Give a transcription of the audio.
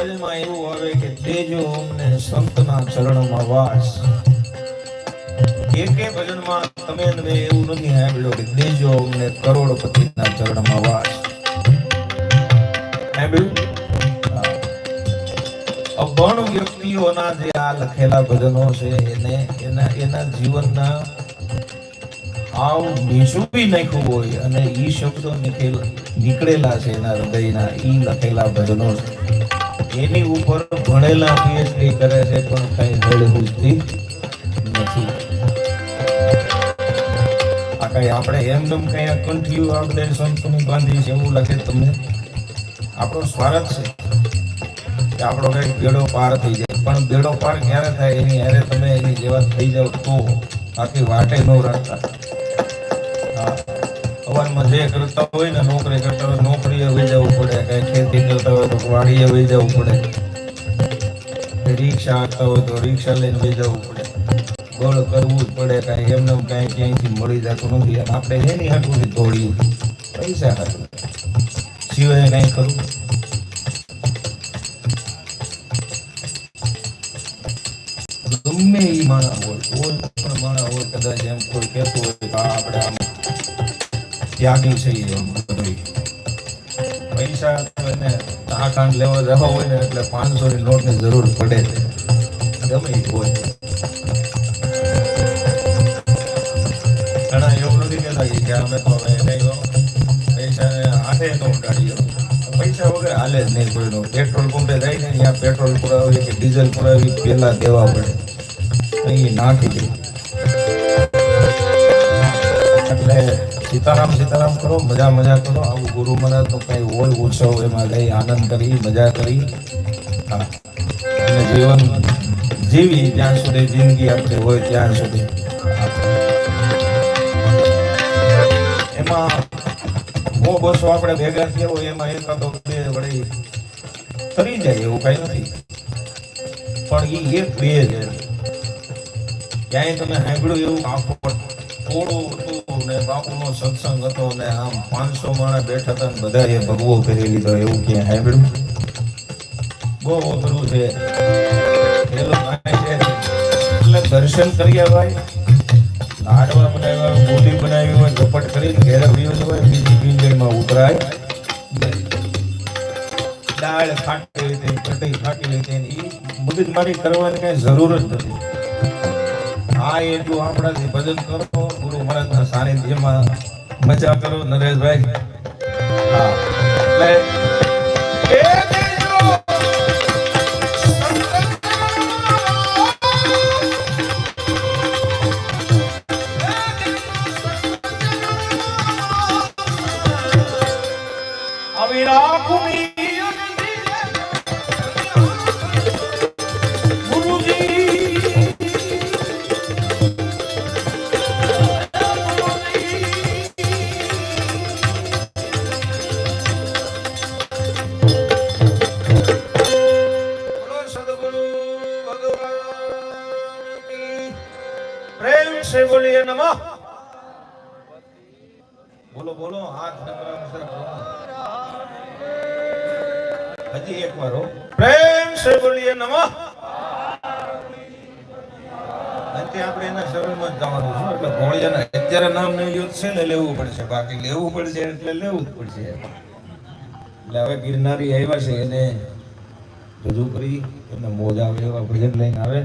ભજનમાં એવું આવે કે તેજો અમને સંતના ચરણોમાં વાસ. એકે ભજનમાં તમે ને મેં એવું નથી સાંભળ્યો કે દેજો અમને કરોડપતિના ચરણમાં વાસ. અભણ વ્યક્તિઓના જે આ લખેલા ભજનો છે, એને, એના એના જીવનના આવ નીચું નાખ્યું હોય અને એ શબ્દો નીકળેલા છે એના હૃદયના એ લખેલા ભજનો છે. એની ઉપર ભણેલા પીએચડી કરે છે પણ કઈ બુજતી નથી. આ કઈ આપણે એમનેમ કઈ આ આપણે સંતોની બાંધી છે એવું લાગે તમને? આપણો સ્વાર્થ છે. કે આપણો કઈ બેડો પાર થઈ જાય. પણ બેડો પાર ક્યારે થાય એની હારે તમે એની જેવા થઈ જાવ તો બાકી વાટે ન રાખતા. હા. સવારમાં જે કરતા હોય ને નોકરી કરતા હોય, નોકરી ખેતી એ માણા હોય કોઈ પણ માણા હોય કદાચ એમ કોઈ કહેતું હોય કે આપણે છે પૈસા તો એને આ કાંડ લેવા જવા હોય ને એટલે પાંચસો ની નોટની જરૂર પડે છે ગમે હોય ઘણા એવું નથી કહેતા કે અમે તો કઈ પૈસા હાથે તો ઉડાડીએ પૈસા વગર હાલે જ નહીં કોઈનો પેટ્રોલ પંપે જાય ને ત્યાં પેટ્રોલ પુરાવી કે ડીઝલ પુરાવી પેલા દેવા પડે અહીં નાખી દે એટલે સીતારામ સીતારામ કરો, મજા મજા કરો. આવું ગુરુ મને તો કઈ હોય ઉત્સવ એમાં લઈ આનંદ કરી, મજા કરી. હા. અને જીવન જીવી જ્યાં સુધી જિંદગી આપણે હોય ત્યાં સુધી. એમાં બહુ બસો આપણે ભેગા થયા હોય, એમાં એકાદો બે વળી કરી જાય એવું કઈ નથી. પણ એ એક બે છે ક્યાંય તમે સાંભળ્યું એવું આખો હતું ને બાપુનો સત્સંગ હતો ને આમ પાંચસો માણસ બેઠા હતા ને બધા એ ભગવો કરી લીધો, એવું ક્યાંય સાંભળ્યું બહુ અઘરું છે એ. એટલે દર્શન કર્યા ભાઈ લાડવા બનાવ્યા મોટી બનાવી હોય, ઝપટ કરીને ઘેર વયો હોય, બીજી પિંજરમાં ઉતરાય. દાળ ખાટી લીધી કટી ખાટી હોય તેની ઈ મગજમારી કરવાની કઈ જરૂર જ નથી આ એટલું આપણાથી ભજન કરો. ગુરુ મહારાજના સાનિધ્યમાં મજા કરો. નરેશભાઈ પ્રેમ સે બોલીએ નમઃ. બોલો બોલો, હાથ નમરા હજી એક વાર પ્રેમ સે બોલીએ નમઃ. આપણે એના શરીરમાં જવાનું છે, એટલે ઘોડિયાના અત્યારે નામ નહીં યુદ્ધ છે ને લેવું પડશે, બાકી લેવું પડશે એટલે લેવું જ પડશે. હવે ગિરનારી આવ્યા છે એને રજૂ કરી એમને મોજ આવે એવા ભજન લઈને આવે.